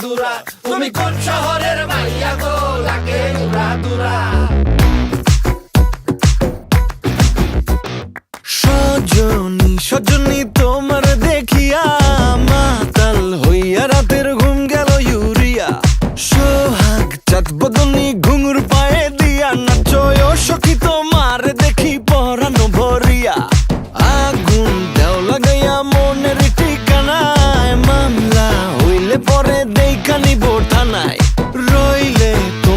দুরা তুমি কোন শহরের মাইয়া গো? লাগে সজনী সজনী তোমার দেখিয়া মাতাল হইয়া রাতের ঘুম গেল ইউরিয়া। সোহাগ চাঁদ বদনি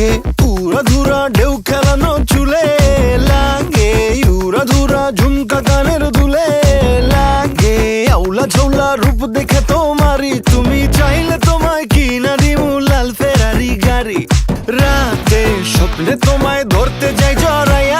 লাগে। উড়া ধুরা ঢেউ খেলানো চুলে লাগে। উড়া ধুরা ঝুমকা কানের দুলে লাগে। আউলা ঝৌলা রূপ দেখে তোমারি তুমি চাইলে তোমায় কিনা দিমু লাল ফেরারি গাড়ি। রাতে স্বপ্নে তোমায় ধরতে যাই জড়াইয়া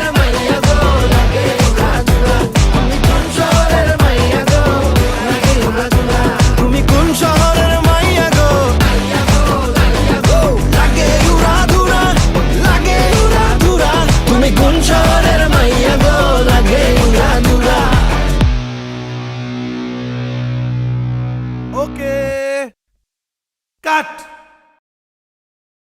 Ok, Cut!